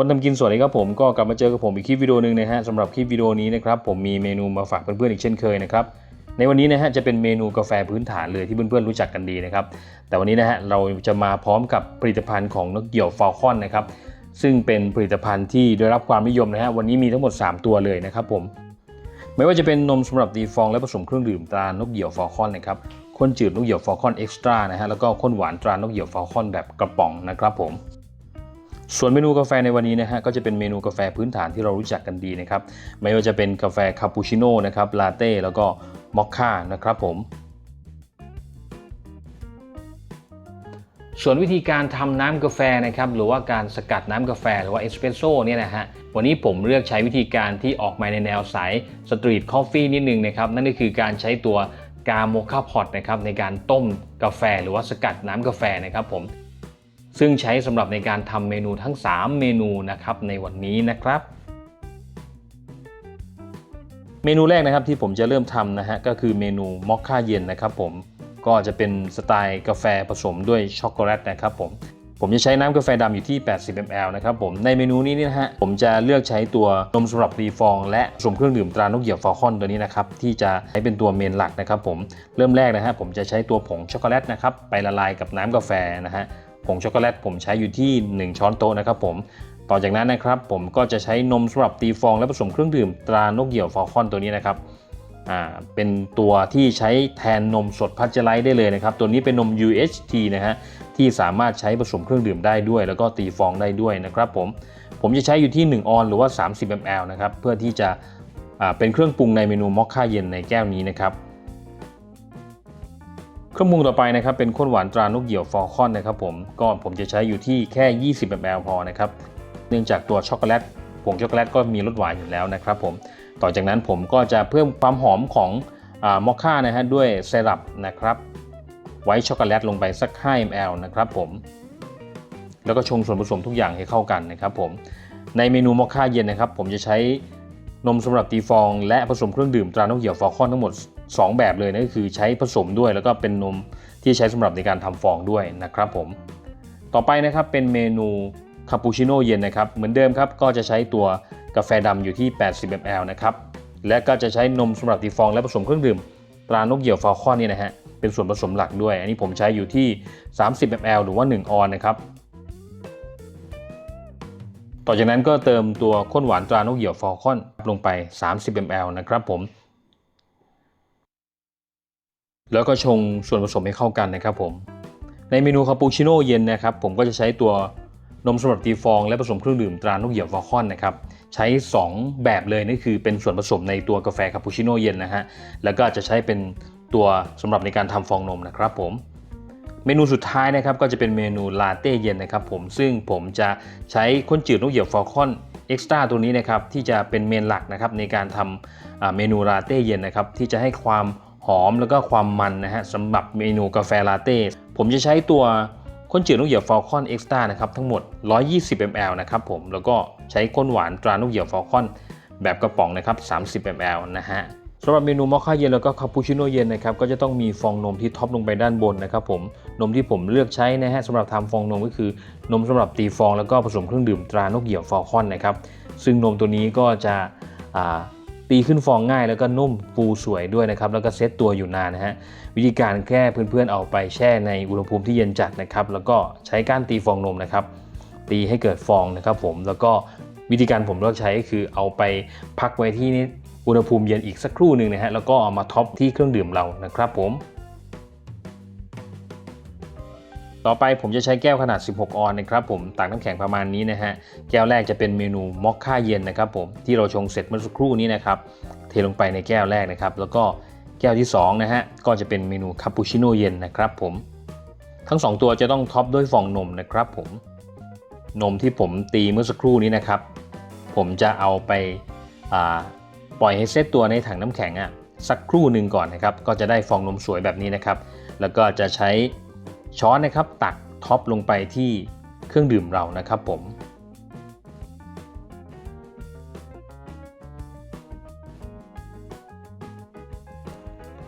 คนทำกินสวัสดีครับผมก็กลับมาเจอกับผมอีกคลิปวิดีโอหนึ่งนะฮะสำหรับคลิปวิดีโอนี้นะครับผมมีเมนูมาฝากเพื่อนๆอีกเช่นเคยนะครับในวันนี้นะฮะจะเป็นเมนูกาแฟพื้นฐานเลยที่เพื่อนๆรู้จักกันดีนะครับแต่วันนี้นะฮะเราจะมาพร้อมกับผลิตภัณฑ์ของนกเหยี่ยวฟอลคอนนะครับซึ่งเป็นผลิตภัณฑ์ที่ได้รับความนิยมนะฮะวันนี้มีทั้งหมด 3 ตัวเลยนะครับผมไม่ว่าจะเป็นนมสำหรับตีฟองและผสมเครื่องดื่มตรานกเหยี่ยวฟอลคอนนะครับข้นจืดนกเหยี่ยวฟอลคอนเอ็กซ์ตร้านะฮะแล้วก็ข้นหวานตรานกเหยี่ยวฟอลคอนแบบกระป๋องนะครับผม ส่วนเมนูกาแฟในวันนี้นะฮะก็จะเป็นเมนูกาแฟพื้นฐานที่เรารู้จักกันดีนะครับไม่ว่าจะเป็นกาแฟคาปูชิโน่นะครับลาเต้แล้วก็มอคค่านะครับผมส่วนวิธีการทำน้ำกาแฟนะครับหรือว่าการสกัดน้ำกาแฟหรือว่าเอสเปรสโซ่เนี่ยนะฮะวันนี้ผมเลือกใช้วิธีการที่ออกมาในแนวสายสตรีทคอฟฟี่นิดนึงนะครับนั่นก็คือการใช้ตัวกาโมคาพอตนะครับในการต้มกาแฟหรือว่าสกัดน้ำกาแฟนะครับผม ซึ่งใช้สำหรับในการทำเมนูทั้ง 3 เมนูนะครับในวันนี้นะครับ เมนูแรกนะครับที่ผมจะเริ่มทำนะฮะก็คือเมนูมอคค่าเย็นนะครับผมก็จะเป็นสไตล์กาแฟผสมด้วยช็อกโกแลตนะครับผมผมจะใช้น้ำกาแฟดำอยู่ที่ 80 ml นะครับผม ในเมนูนี้นี่นะฮะ ผมจะเลือกใช้ตัวนมสำหรับรีฟอง และผสมเครื่องดื่มตรานกเหยี่ยวฟอลคอนตัวนี้นะครับ ที่จะใช้เป็นตัวเมนหลักนะครับผม เริ่มแรกนะฮะ ผมจะใช้ตัวผงช็อกโกแลตนะครับ ไปละลายกับน้ำกาแฟนะฮะ ผงช็อกโกแลตผมใช้อยู่ที่ 1 ช้อนโต๊ะนะครับผมต่อจากนั้นนะครับผมก็จะใช้นมสำหรับตีฟองและผสมเครื่องดื่มตรานกเหยี่ยวฟอลคอนตัวนี้นะครับอ่าเป็นตัวที่ใช้แทนนมสดพัชไลท์ได้เลยนะครับ ตัวนี้เป็นนม UHT นะฮะที่สามารถใช้ผสมเครื่องดื่มได้ด้วย แล้วก็ตีฟองได้ด้วยนะครับผมผมจะใช้อยู่ที่ 1 ออนหรือว่า 30 ml นะครับเพื่อที่จะเป็นเครื่องปรุงในเมนูมอคค่าเย็นในแก้วนี้นะครับ เครื่องปรุงต่อไปนะครับเป็นข้นหวานตรานกเหยี่ยวฟอลคอนนะครับผมก็ผมจะใช้อยู่ที่แค่ 20 ml พอนะครับเนื่องจากตัวช็อกโกแลตผงช็อกโกแลตก็มีรสหวานอยู่แล้วนะครับผมต่อจากนั้นผมก็จะเพิ่มความหอมของมอคค่านะฮะด้วยไซรัปนะครับไว้ช็อกโกแลตลงไปสัก 5 ml นะครับผมแล้วก็ชงส่วนผสมทุกอย่างให้เข้ากันนะครับผมในเมนูมอคค่าเย็นนะครับ ผมจะใช้นมสำหรับตีฟอง และผสมเครื่องดื่มตรานกเหยี่ยวฟอลคอนทั้งหมด 2 แบบเลยนั่นก็คือใช้ผสมด้วย แล้วก็เป็นนมที่ใช้สำหรับในการทำฟองด้วยนะครับผม ต่อไปนะครับเป็นเมนูคาปูชิโน่เย็นนะครับ เหมือนเดิมครับก็จะใช้ตัวกาแฟดำอยู่ที่ 80 ml นะครับ และก็จะใช้นมสำหรับตีฟองและผสมเครื่องดื่ม ตรานกเหยี่ยวฟาลคอนนี่นะฮะเป็นส่วนผสมหลักด้วย อันนี้ผมใช้อยู่ที่ 30 ml หรือว่า 1 ออนนะครับ ต่อจากนั้นก็เติมตัวข้นหวานตรานกเหยี่ยวฟอลคอนลงไป 30 ml นะครับผม แล้วก็ชงส่วนผสมให้เข้ากันนะครับผม ในเมนูคาปูชิโน่เย็นนะครับผมก็จะใช้ตัวนมสำหรับตีฟองและผสมเครื่องดื่มตรานกเหยี่ยวฟอลคอนนะครับใช้ 2 แบบเลยนั่นคือเป็นส่วนผสมในตัวกาแฟคาปูชิโน่เย็นนะฮะแล้วก็จะใช้เป็นตัวสำหรับในการทำฟองนมนะครับผมเมนูสุดท้ายนะครับก็จะเป็นเมนูลาเต้เย็นนะครับผมซึ่งผมจะใช้ข้นจืดนกเหยี่ยวฟอลคอนเอ็กซ์ตร้าตัวนี้นะครับที่จะเป็นเมนหลักนะครับในการทำเมนูลาเต้เย็นนะครับที่จะให้ความ หอมแล้วก็ความมันนะฮะสำหรับเมนูกาแฟลาเต้ผมจะใช้ตัวข้นจืดนกเหยี่ยวฟอลคอนเอ็กซ์ตร้านะครับทั้งหมด 120 ml นะครับผมแล้วก็ใช้ข้นหวานตรานกเหยี่ยวฟอลคอนแบบกระป๋องนะครับ 30 ml นะฮะสำหรับเมนูมอคค่าเย็นแล้วก็คาปูชิโน่เย็นนะครับก็จะต้องมีฟองนมที่ท็อปลงไปด้านบนนะครับผมนมที่ผมเลือกใช้นะฮะสำหรับทำฟองนมก็คือนมสำหรับตีฟองแล้วก็ผสมเครื่องดื่มตรานกเหยี่ยวฟอลคอนนะครับซึ่งนมตัวนี้ก็จะ ตีขึ้นฟองง่ายแล้วก็นุ่มฟูสวยด้วยนะครับแล้วก็เซตตัวอยู่นานนะฮะวิธีการแค่เพื่อนๆเอาไปแช่ในอุณหภูมิที่เย็นจัดนะครับแล้วก็ใช้ก้านตีฟองนมนะครับตีให้เกิดฟองนะครับผมแล้วก็วิธีการผมเลือกใช้ก็คือเอาไปพักไว้ที่อุณหภูมิเย็นอีกสักครู่หนึ่งนะฮะแล้วก็เอามาท็อปที่เครื่องดื่มเรานะครับผม ต่อไปผมจะใช้แก้วขนาด 16 ออนนะครับผมตักน้ำแข็งประมาณนี้นะฮะแก้วแรกจะเป็นเมนูมอคค่าเย็นนะครับผมที่เราชงเสร็จเมื่อสักครู่นี้นะครับเทลงไปในแก้วแรกนะครับ แล้วก็แก้วที่2นะฮะก็จะเป็นเมนูคาปูชิโน่เย็นนะครับผมทั้ง 2 ตัวจะต้องท็อปด้วยฟองนมนะครับผมนมที่ผมตีเมื่อสักครู่นี้นะครับ ผมจะเอาไปาปล่อยให้เซตตัวในถังน้ำแข็งอะ่ะสักครู่หนึ่งก่อนนะครับ ก็จะได้ฟองนมสวยแบบนี้นะครับ แล้วก็จะใช้ ช้อนนะครับตักท็อปลงไปที่เครื่องดื่มเรานะครับผม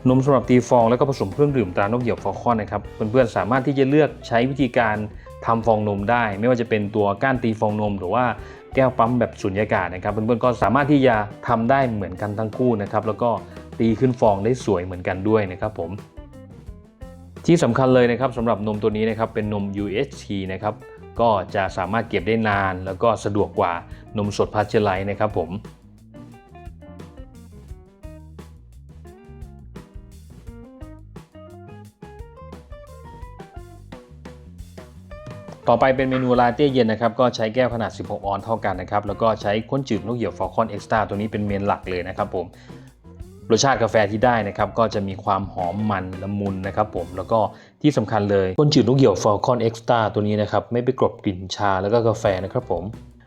นมสำหรับตีฟอง แล้วก็ผสมเครื่องดื่มตรานกเหยี่ยวฟอคอนนะครับเพื่อนๆสามารถที่จะเลือกใช้วิธีการทำฟองนมได้ ไม่ว่าจะเป็นตัวก้านตีฟองนม หรือว่าแก้วปั๊มแบบสุญญากาศนะครับเพื่อนๆก็สามารถที่จะทำได้เหมือนกันทั้งคู่นะครับแล้วก็ตีขึ้นฟองได้สวยเหมือนกันด้วยนะครับผม ที่สำคัญเลยนะครับสำหรับนมตัวนี้นะครับเป็นนม UHT นะครับก็จะสามารถเก็บได้นานแล้วก็สะดวกกว่านมสดพาสเจอร์ไลนะครับผมต่อไปเป็นเมนูลาเต้เย็นนะครับก็ใช้แก้วขนาด 16 ออนซ์เท่ากันนะครับแล้วก็ใช้ข้นจืดนกเหยี่ยวฟอลคอนเอ็กซ์ตร้าตัวนี้เป็นเมนหลักเลยนะครับผม รสชาติกาแฟที่ได้นะครับก็จะมีความหอมมันละมุนนะครับผมแล้วก็ที่สำคัญเลยข้นจืดนกเหี่ยวฟอลคอนเอ็กซ์ตร้าตัวนี้นะครับไม่ไปกลบกลิ่นชาแล้วก็กาแฟนะครับผม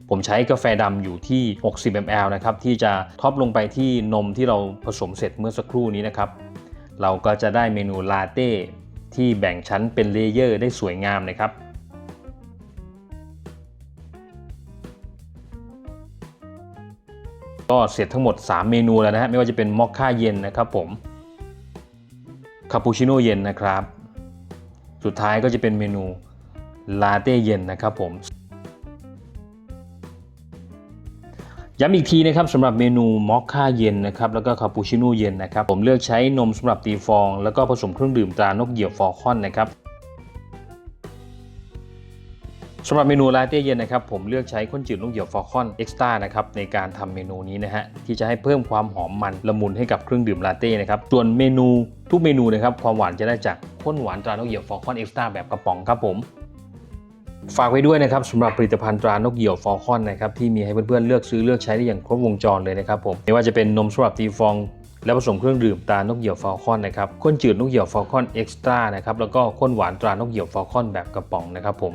ผมใช้กาแฟดำอยู่ที่ 60 ml นะครับที่จะท็อปลงไปที่นมที่เราผสมเสร็จเมื่อสักครู่นี้นะครับ เราก็จะได้เมนูลาเต้ที่แบ่งชั้นเป็นเลเยอร์ได้สวยงามนะครับ ก็เสร็จทั้งหมด 3 เมนูแล้วนะฮะไม่ว่าจะเป็นมอคค่าเย็นนะครับผมคาปูชิโน่เย็นนะครับ สุดท้ายก็จะเป็นเมนูลาเต้เย็นนะครับผมย้ำอีกทีนะครับสำหรับเมนูมอคค่าเย็นนะครับแล้วก็คาปูชิโน่เย็นนะครับผมเลือกใช้นมสำหรับตีฟอง แล้วก็ผสมเครื่องดื่มตรานกเหยี่ยวฟอลคอนนะครับ สำหรับเมนูลาเต้เย็นนะครับผมเลือกใช้ข้นจืดนกเหยี่ยวฟอลคอนเอ็กซ์ต้านะครับในการทำเมนูนี้นะฮะที่จะให้เพิ่มความหอมมันละมุนให้กับเครื่องดื่มลาเต้นะครับส่วนเมนูทุกเมนูนะครับความหวานจะได้จากข้นหวานตรานกเหยี่ยวฟอลคอนเอ็กซ์ต้าแบบกระป๋องครับผมฝากไว้ด้วยนะครับสำหรับผลิตภัณฑ์ตรานกเหยี่ยวฟอลคอนนะครับที่มีให้เพื่อนๆเลือกซื้อเลือกใช้ได้อย่างครบวงจรเลยนะครับผมไม่ว่าจะเป็นนมสำหรับตีฟองและผสมเครื่องดื่มตรานกเหยี่ยวฟอลคอนนะครับข้นจืดนกเหยี่ยวฟอลคอนเอ็กซ์ตร้านะครับแล้วก็ข้นหวานตรานกเหยี่ยวฟอลคอนแบบกระป๋องนะครับผม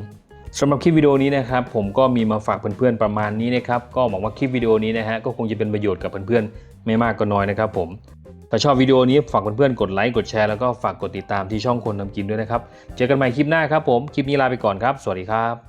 สำหรับคลิปวิดีโอนี้นะครับผมก็มีมาฝากเพื่อนๆประมาณนี้นะครับก็หวังว่าคลิปวิดีโอนี้นะฮะก็คงจะเป็นประโยชน์กับเพื่อนๆไม่มากก็น้อยนะครับผมถ้าชอบวิดีโอนี้ฝากเพื่อนๆกดไลค์กดแชร์แล้วก็ฝากกดติดตามที่ช่องคนทำกินด้วยนะครับเจอกันใหม่คลิปหน้าครับผมคลิปนี้ลาไปก่อนครับ สวัสดีครับ